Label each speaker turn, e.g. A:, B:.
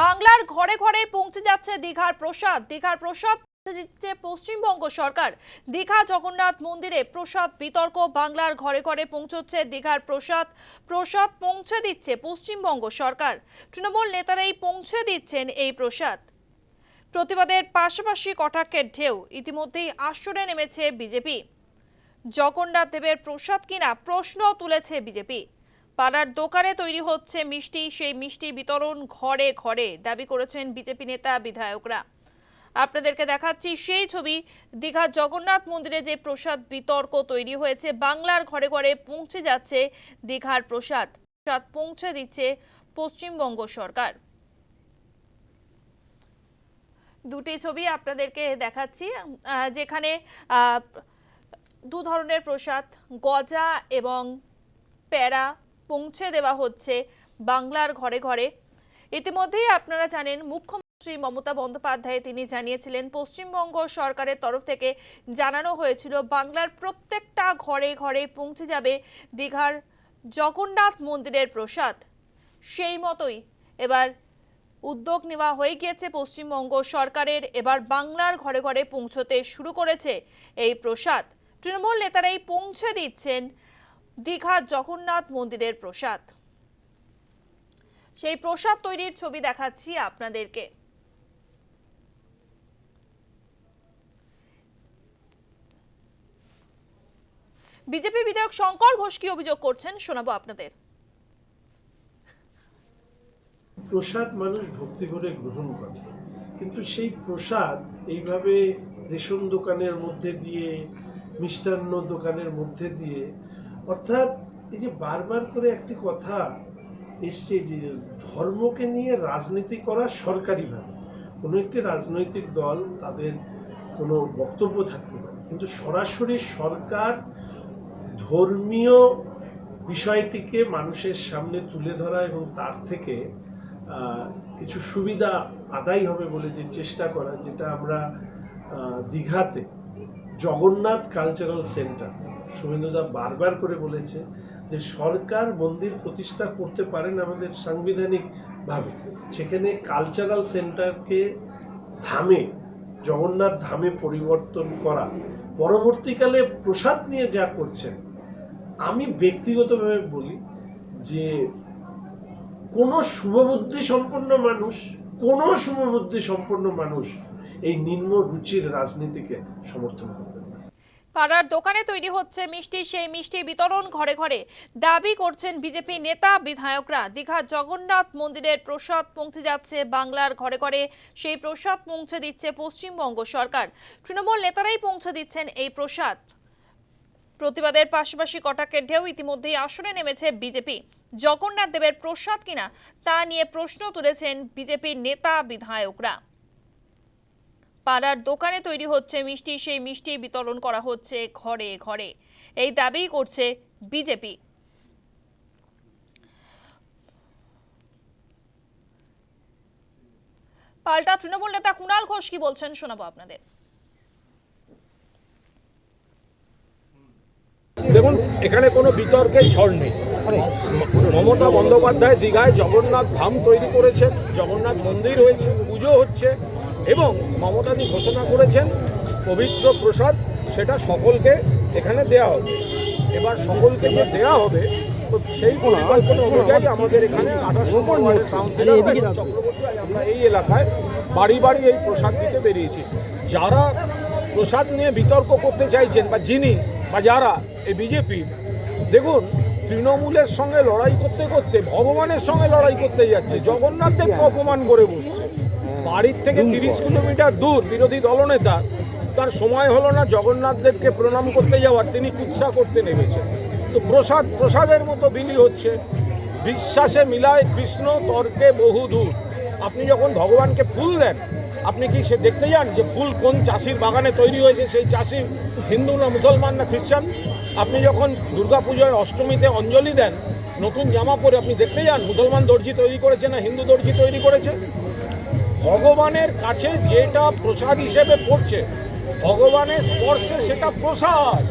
A: বাংলার ঘরে ঘরে পৌঁছে যাচ্ছে দীঘার প্রসাদ। দীঘার প্রসাদ দিচ্ছে পশ্চিমবঙ্গ সরকার। দীঘা জগন্নাথ মন্দিরে প্রসাদ বিতর্ক, বাংলার ঘরে ঘরে পৌঁছচ্ছে দীঘার প্রসাদ। প্রসাদ পৌঁছে দিচ্ছে পশ্চিমবঙ্গ সরকার। তৃণমূল নেতারাই পৌঁছে দিচ্ছেন এই প্রসাদ। প্রতিবাদের পাশাপাশি কটাক্ষের ঢেউ, ইতিমধ্যেই আসরে নেমেছে বিজেপি। জগন্নাথ দেবের প্রসাদ কিনা প্রশ্ন তুলেছে বিজেপি। পাড়ার দোকানে তৈরি হচ্ছে মিষ্টি। সেই মিষ্টি বিতরণ ঘরে ঘরে দাবি করেছেন বিজেপি নেতা, বিধায়করা। আপনাদেরকে দেখাচ্ছি সেই ছবি। দীঘা জগন্নাথ মন্দিরে যে প্রসাদ বিতর্ক তৈরি হয়েছে, বাংলার ঘরে ঘরে পৌঁছে যাচ্ছে দীঘার প্রসাদ। প্রসাদ পৌঁছে দিচ্ছে পশ্চিমবঙ্গ সরকার। দুটি ছবি আপনাদেরকে দেখাচ্ছি যেখানে দু ধরনের প্রসাদ, গজা এবং প্যারা পৌঁছে দেওয়া হচ্ছে বাংলার ঘরে ঘরে। ইতিমধ্যেই আপনারা জানেন, মুখ্যমন্ত্রী মমতা বন্দ্যোপাধ্যায় তিনি জানিয়েছিলেন, পশ্চিমবঙ্গ সরকারের তরফ থেকে জানানো হয়েছিল, বাংলার প্রত্যেকটা ঘরে ঘরে পৌঁছে যাবে দীঘার জগন্নাথ মন্দিরের প্রসাদ। সেই মতোই এবার উদ্যোগ নেওয়া হয়ে গিয়েছে, পশ্চিমবঙ্গ সরকারের এবার বাংলার ঘরে ঘরে পৌঁছতে শুরু করেছে এই প্রসাদ। তৃণমূল নেতারাই পৌঁছে দিচ্ছেন দীঘা জগন্নাথ মন্দিরের প্রসাদ। সেই প্রসাদ তৈরির ছবি দেখাচ্ছি আপনাদেরকে। বিজেপি বিধায়ক শঙ্কর ঘোষ কি অভিযোগ করছেন শোনাবো আপনাদের।
B: প্রসাদ মানুষ ভক্তি করে গ্রহণ করে, কিন্তু সেই প্রসাদ এইভাবে রেশন দোকানের মধ্যে দিয়ে, মিষ্টান্ন দোকানের মধ্যে দিয়ে অর্থাৎ এই যে বারবার করে একটি কথা এসছে যে ধর্মকে নিয়ে রাজনীতি করা সরকারিভাবে। কোনো একটি রাজনৈতিক দল তাদের কোনো বক্তব্য থাকতে পারে, কিন্তু সরাসরি সরকার ধর্মীয় বিষয়টিকে মানুষের সামনে তুলে ধরা এবং তার থেকে কিছু সুবিধা আদায় হবে বলে যে চেষ্টা করা, যেটা আমরা দীঘাতে জগন্নাথ কালচারাল সেন্টার শুভেন্দুদা বারবার করে বলেছে যে সরকার মন্দির প্রতিষ্ঠা করতে পারেন আমাদের সাংবিধানিকভাবে সেখানে কালচারাল সেন্টারকে ধামে, জগন্নাথ ধামে পরিবর্তন করা, পরবর্তীকালে প্রসাদ নিয়ে যা করছেন, আমি ব্যক্তিগতভাবে বলি যে কোনো শুভবুদ্ধি সম্পন্ন মানুষ, কোনো শুভবুদ্ধি সম্পন্ন মানুষ এই নিম্ন রুচির রাজনীতিকে সমর্থন করবে
A: পাড়ার দোকানে তৈরি হচ্ছে মিষ্টি, সেই মিষ্টি বিতরণ ঘরে ঘরে। দাবি করছেন বিজেপি নেতা, বিধায়করা। দীঘা জগন্নাথ মন্দিরের প্রসাদ পৌঁছে যাচ্ছে বাংলার ঘরে ঘরে। সেই প্রসাদ পৌঁছে দিচ্ছে পশ্চিমবঙ্গ সরকার। তৃণমূল নেতারাই পৌঁছে দিচ্ছেন এই প্রসাদ। প্রতিবাদের পাশাপাশি কটাকের ঢেউ ইতিমধ্যেই আসনে নেমেছে বিজেপি। জগন্নাথ দেবের প্রসাদ কিনা তা নিয়ে প্রশ্ন তুলেছেন বিজেপির নেতা, বিধায়করা। পাড়ার দোকানে তৈরি হচ্ছে মিষ্টি, সেই মিষ্টি বিতরণ করা হচ্ছে ঘরে ঘরে। এই দাবি করছে বিজেপি। পাল্টা তৃণমূল নেতা কুণাল ঘোষ কি বলছেন শোনাবো আপনাদের।
C: দেখুন, এখানে কোনো বিতর্কের ঝড় নেই। মমতা বন্দ্যোপাধ্যায় দীঘায় জগন্নাথ ধাম তৈরি করেছেন, জগন্নাথ মন্দির হয়েছে, পুজো হচ্ছে এবং মমতাদি ঘোষণা করেছেন পবিত্র প্রসাদ সেটা সকলকে এখানে দেয়া হবে। এবার সকলকে যে দেয়া হবে তো সেই পরিকল্পনা অনুযায়ী আমাদের এখানে আঠাশ নম্বর ওয়ার্ডের কাউন্সিলর চক্রবর্তী আমরা এই এলাকায় বাড়ি বাড়ি এই প্রসাদ দিতে বেরিয়েছি। যারা প্রসাদ নিয়ে বিতর্ক করতে চাইছেন বা যিনি বা যারা এই বিজেপি দেখুন তৃণমূলের সঙ্গে লড়াই করতে করতে ভগবানের সঙ্গে লড়াই করতে যাচ্ছে জগন্নাথকে অপমান করে বসছে। বাড়ির থেকে তিরিশ কিলোমিটার দূর বিরোধী দলনেতা। তার সময় হলো না জগন্নাথ দেবকে প্রণাম করতে যাওয়ার তিনি কুৎসা করতে নেমেছেন। তো প্রসাদ প্রসাদের মতো বিলি হচ্ছে। বিশ্বাসে মিলায় কৃষ্ণ তর্কে বহু দূর। আপনি যখন ভগবানকে ফুল দেন আপনি কি সে দেখতে যান যে ফুল কোন চাষির বাগানে তৈরি হয়েছে? সেই চাষি হিন্দু না মুসলমান না খ্রিস্টান? আপনি যখন দুর্গাপুজোর অষ্টমীতে অঞ্জলি দেন নতুন জামা পরে আপনি দেখতে যান মুসলমান দর্জি তৈরি করেছে না হিন্দু দর্জি তৈরি করেছে? ভগবানের কাছে যেটা প্রসাদ হিসেবে পড়ছে ভগবানের স্পর্শে সেটা প্রসাদ।